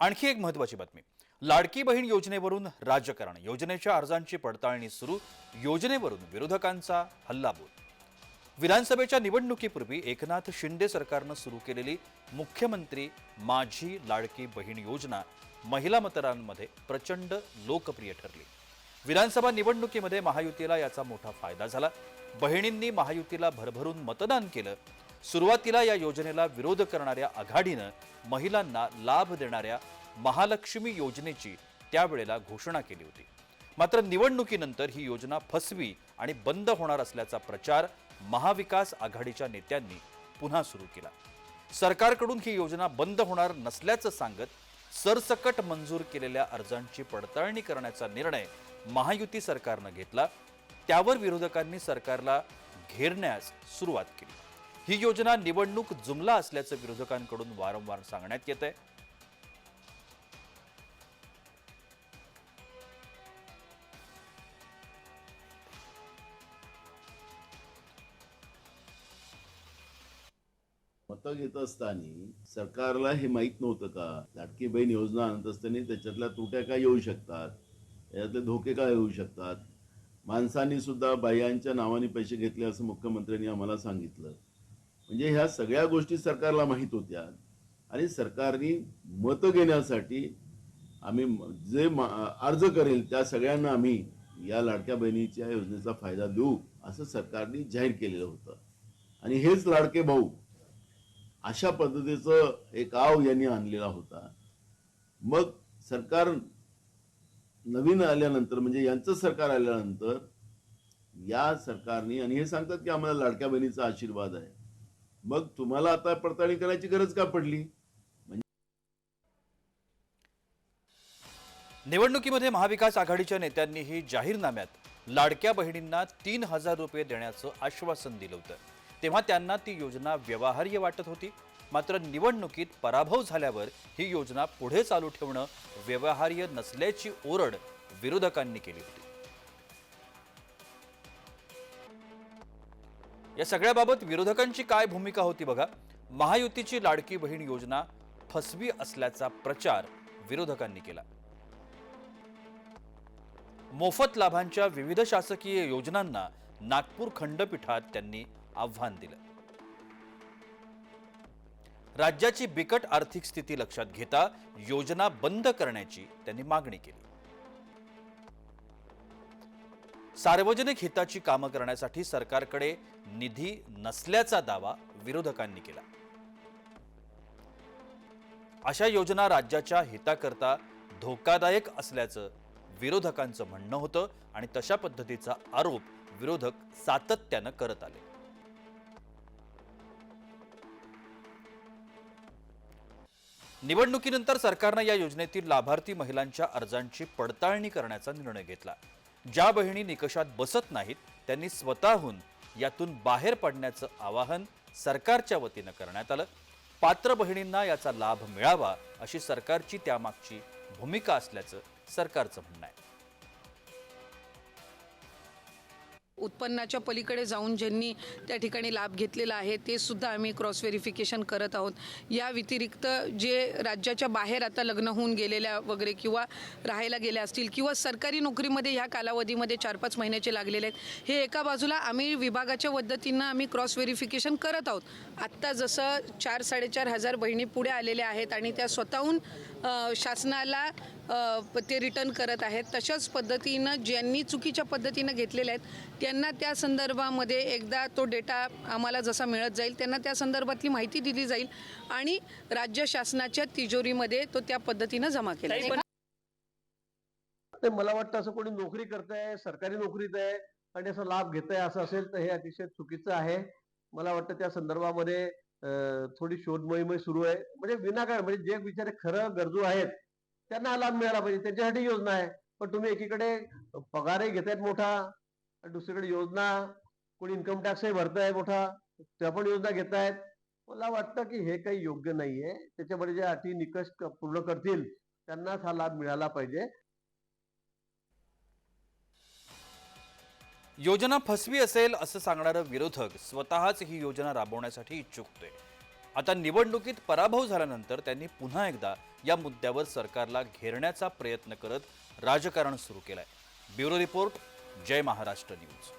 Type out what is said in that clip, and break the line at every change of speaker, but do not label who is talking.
आणखी एक महत्वाची बातमी. लाडकी बहीण योजनेवरून राजकारण योजनेच्या अर्जांची पडताळणी सुरू. योजनेवरून विरोधकांचा हल्लाबोल. विधानसभेच्या निवडणुकीपूर्वी एकनाथ शिंदे सरकारनं सुरू केलेली मुख्यमंत्री माझी लाडकी बहीण योजना महिला मतदारांमध्ये प्रचंड लोकप्रिय ठरली. विधानसभा निवडणुकीमध्ये महायुतीला याचा मोठा फायदा झाला. बहिणींनी महायुतीला भरभरून मतदान केलं. सुरुवातीला या योजनेला विरोध करणाऱ्या आघाडीनं महिलांना लाभ देणाऱ्या महालक्ष्मी योजनेची त्यावेळेला घोषणा केली होती. मात्र निवडणुकीनंतर ही योजना फसवी आणि बंद होणार असल्याचा प्रचार महाविकास आघाडीच्या नेत्यांनी पुन्हा सुरू केला. सरकारकडून ही योजना बंद होणार नसल्याचं सांगत सरसकट मंजूर केलेल्या अर्जांची पडताळणी करण्याचा निर्णय महायुती सरकारनं घेतला. त्यावर विरोधकांनी सरकारला घेरण्यास सुरुवात केली. ही योजना निवडणूक जुमला असल्याचं विरोधकांकडून वारंवार सांगण्यात येत आहे.
मतं घेत असताना सरकारला हे माहीत नव्हतं का? लाडकी बहीण योजना आणत असताना त्याच्यातल्या तुट्या काय येऊ शकतात? याच्यातले धोके काय येऊ शकतात? माणसांनी सुद्धा बाह्यांच्या नावाने पैसे घेतले असं मुख्यमंत्र्यांनी आम्हाला सांगितलं. म्हणजे ह्या सगळ्या गोष्टी सरकारला माहीत होत्या. आणि सरकारने मतं घेण्यासाठी आम्ही जे अर्ज करेल त्या सगळ्यांना आम्ही या लाडक्या बहिणीच्या योजनेचा फायदा देऊ असं सरकारने जाहीर केलेलं होतं. आणि हेच लाडके भाऊ अशा पद्धतीचं एक आव यांनी आणलेला होता. मग सरकार नवीन आल्यानंतर म्हणजे यांचं सरकार आल्यानंतर या सरकारने आणि हे सांगतात की आम्हाला लाडक्या बहिणीचा आशीर्वाद आहे. मग तुम्हाला आता पडताळणी करायची गरज का पडली?
निवडणुकीमध्ये महाविकास आघाडीच्या नेत्यांनीही जाहीरनाम्यात लाडक्या बहिणींना तीन हजार रुपये देण्याचं आश्वासन दिलं होतं. तेव्हा त्यांना ती योजना व्यवहार्य वाटत होती. मात्र निवडणुकीत पराभव झाल्यावर ही योजना पुढे चालू ठेवणं व्यवहार्य नसल्याची ओरड विरोधकांनी केली होती. या सगळ्याबाबत विरोधकांची काय भूमिका होती बघा? महायुतीची लाडकी बहीण योजना फसवी असल्याचा प्रचार विरोधकांनी केला. मोफत लाभांच्या विविध शासकीय योजनांना नागपूर खंडपीठात त्यांनी आव्हान दिलं. राज्याची बिकट आर्थिक स्थिती लक्षात घेता योजना बंद करण्याची त्यांनी मागणी केली. सार्वजनिक हिताची कामं करण्यासाठी सरकारकडे निधी नसल्याचा दावा विरोधकांनी केला. अशा योजना राज्याच्या हिताकरता धोकादायक असल्याचं विरोधकांचं म्हणणं होतं आणि तशा पद्धतीचा आरोप विरोधक सातत्यानं करत आले. निवडणुकीनंतर सरकारनं या योजनेतील लाभार्थी महिलांच्या अर्जांची पडताळणी करण्याचा निर्णय घेतला. ज्या बहिणी निकषात बसत नाहीत त्यांनी स्वतःहून यातून बाहेर पडण्याचं आवाहन सरकारच्या वतीनं करण्यात आलं. पात्र बहिणींना याचा लाभ मिळावा अशी सरकारची त्यामागची भूमिका असल्याचं सरकारचं म्हणणं आहे.
उत्पन्नाच्या पलीकडे जाऊन ज्यांनी त्या ठिकाणी लाभ घेतलेला आहे ते सुद्धा आम्ही क्रॉस व्हेरिफिकेशन करत आहोत. या व्यतिरिक्त जे राज्याच्या बाहेर आता लग्न होऊन गेलेल्या वगैरे किंवा राहायला गेल्या असतील किंवा सरकारी नोकरीमध्ये ह्या कालावधीमध्ये चार पाच महिन्याचे लागलेले आहेत हे एका बाजूला आम्ही विभागाच्या पद्धतीनं आम्ही क्रॉस व्हेरिफिकेशन करत आहोत. आत्ता जसं चार साडेचार हजार बहिणी पुढे आलेल्या आहेत आणि त्या स्वतःहून शासनाला ते रिटर्न करत आहेत तशाच पद्धतीनं ज्यांनी चुकीच्या पद्धतीनं घेतलेल्या आहेत त्यांना त्या संदर्भामध्ये एकदा तो डेटा आम्हाला जसा मिळत जाईल त्यांना त्या संदर्भातली माहिती दिली जाईल आणि राज्य शासनाच्या तिजोरीमध्ये तो त्या पद्धतीनं जमा केला जाईल.
ते मला वाटतं असं कोणी नोकरी करताय सरकारी नोकरीत आहे आणि असं लाभ घेत आहे असं असेल तर हे अतिशय चुकीचं आहे. मला वाटतं त्या संदर्भामध्ये थोडी शोध मोहीम सुरू आहे. म्हणजे विनाकारण म्हणजे जे बिचारे खरं गरजू आहेत त्यांना हा लाभ मिळाला पाहिजे. त्यांच्यासाठी योजना आहे. पण तुम्ही एकीकडे पगारही घेतायत मोठा आणि दुसरीकडे योजना कोणी इन्कम टॅक्सही भरताय मोठा त्या पण योजना घेतायत. मला वाटतं की हे काही योग्य नाहीये. त्याच्यामध्ये जे अटी निकष पूर्ण करतील त्यांनाच हा लाभ मिळाला पाहिजे.
योजना फसवी असेल असं सांगणारं विरोधक स्वतःच ही योजना राबवण्यासाठी इच्छुक होते. आता निवडणुकीत पराभव झाल्यानंतर त्यांनी पुन्हा एकदा या मुद्द्यावर सरकारला घेरण्याचा प्रयत्न करत राजकारण सुरू केलंय. Bureau report Jai Maharashtra news.